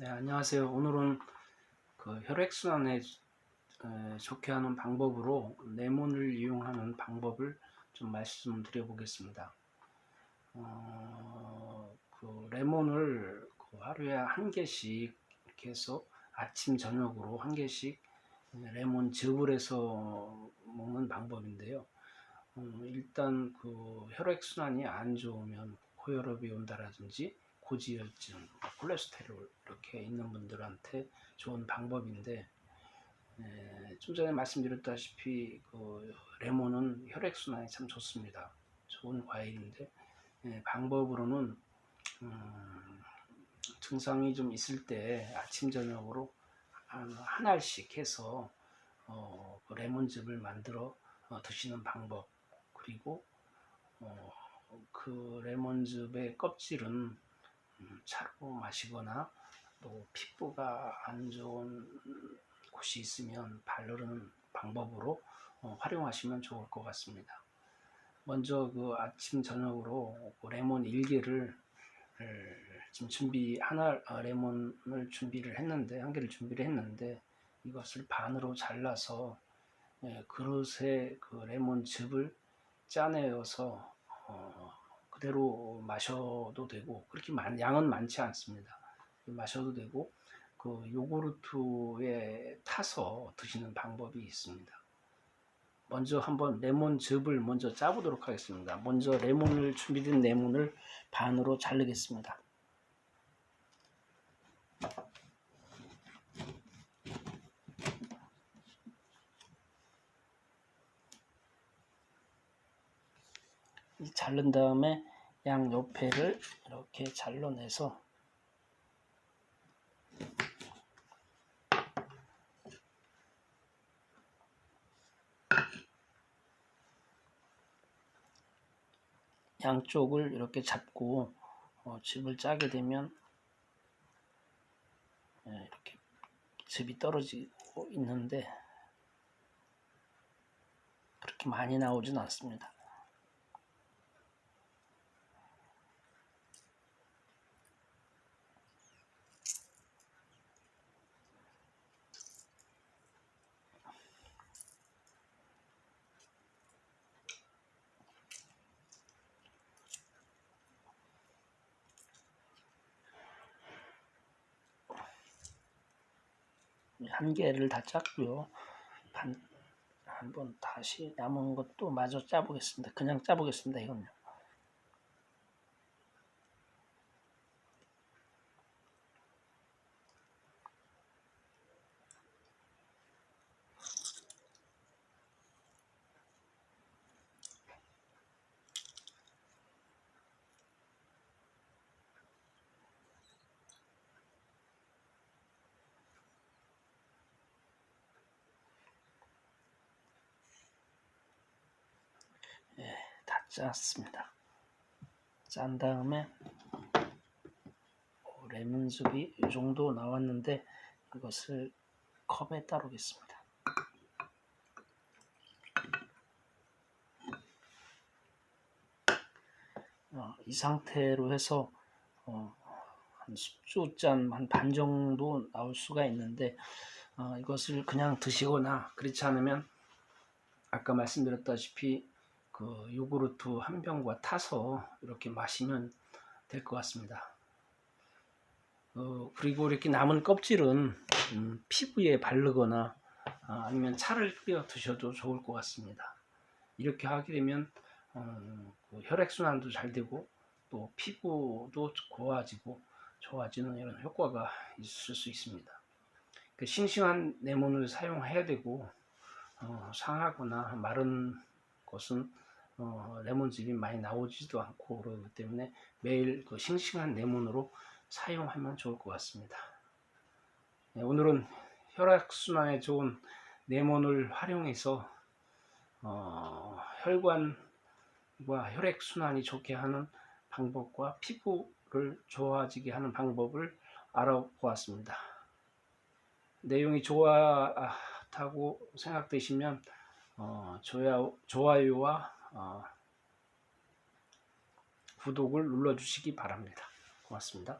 네, 안녕하세요. 오늘은 그 혈액순환에 에, 좋게 하는 방법으로 레몬을 이용하는 방법을 좀 말씀드려 보겠습니다. 어, 그 레몬을 그 하루에 한 개씩 이렇게 해서 아침 저녁으로 한 개씩 레몬 즙을 해서 먹는 방법인데요. 어, 일단 그 혈액순환이 안 좋으면 고혈압이 온다라든지 고지혈증, 콜레스테롤 이렇게 있는 분들한테 좋은 방법인데 에, 좀 전에 말씀드렸다시피 그 레몬은 혈액 순환에 참 좋습니다. 좋은 과일인데 에, 방법으로는 음, 증상이 좀 있을 때 아침 저녁으로 한, 한 알씩 해서 어, 그 레몬즙을 만들어 어, 드시는 방법 그리고 어, 그 레몬즙의 껍질은 음, 차로 마시거나 또 피부가 안 좋은 곳이 있으면 바르는 방법으로 어, 활용하시면 좋을 것 같습니다. 먼저 그 아침 저녁으로 그 레몬 1개를 지금 준비 하나 어, 레몬을 준비를 했는데 한 개를 준비를 했는데 이것을 반으로 잘라서 예, 그릇에 그 레몬 즙을 짜내어서 어, 그대로 마셔도 되고 그렇게 많, 양은 많지 않습니다. 마셔도 되고 그 요구르트에 타서 드시는 방법이 있습니다. 먼저 한번 레몬즙을 먼저 짜보도록 하겠습니다. 먼저 레몬을 준비된 레몬을 반으로 자르겠습니다. 자른 다음에 양 옆에를 이렇게 잘라내서 양쪽을 이렇게 잡고 어, 즙을 짜게 되면 예, 이렇게 즙이 떨어지고 있는데 그렇게 많이 나오진 않습니다. 한 개를 다 짰고요. 반, 한번 다시 남은 것도 마저 짜보겠습니다. 그냥 짜보겠습니다. 이건요. 다 짰습니다. 짠 다음에 어, 레몬즙이 이 정도 나왔는데 이것을 컵에 따르겠습니다. 어, 이 상태로 해서 어, 한 숙주잔 한 반 정도 나올 수가 있는데 어, 이것을 그냥 드시거나 그렇지 않으면 아까 말씀드렸다시피 그 요구르트 한 병과 타서 이렇게 마시면 될 것 같습니다. 어, 그리고 이렇게 남은 껍질은 음, 피부에 바르거나 아, 아니면 차를 끓여 드셔도 좋을 것 같습니다. 이렇게 하게 되면 어, 그 혈액순환도 잘 되고 또 피부도 고와지고 좋아지는 이런 효과가 있을 수 있습니다. 그 싱싱한 레몬을 사용해야 되고 어, 상하거나 마른 것은 어, 레몬즙이 많이 나오지도 않고 그러기 때문에 매일 그 싱싱한 레몬으로 사용하면 좋을 것 같습니다. 네, 오늘은 혈액순환에 좋은 레몬을 활용해서 어, 혈관과 혈액순환이 좋게 하는 방법과 피부를 좋아지게 하는 방법을 알아보았습니다. 내용이 좋았다고 생각되시면 어, 좋아요, 좋아요와 어, 구독을 눌러주시기 바랍니다. 고맙습니다.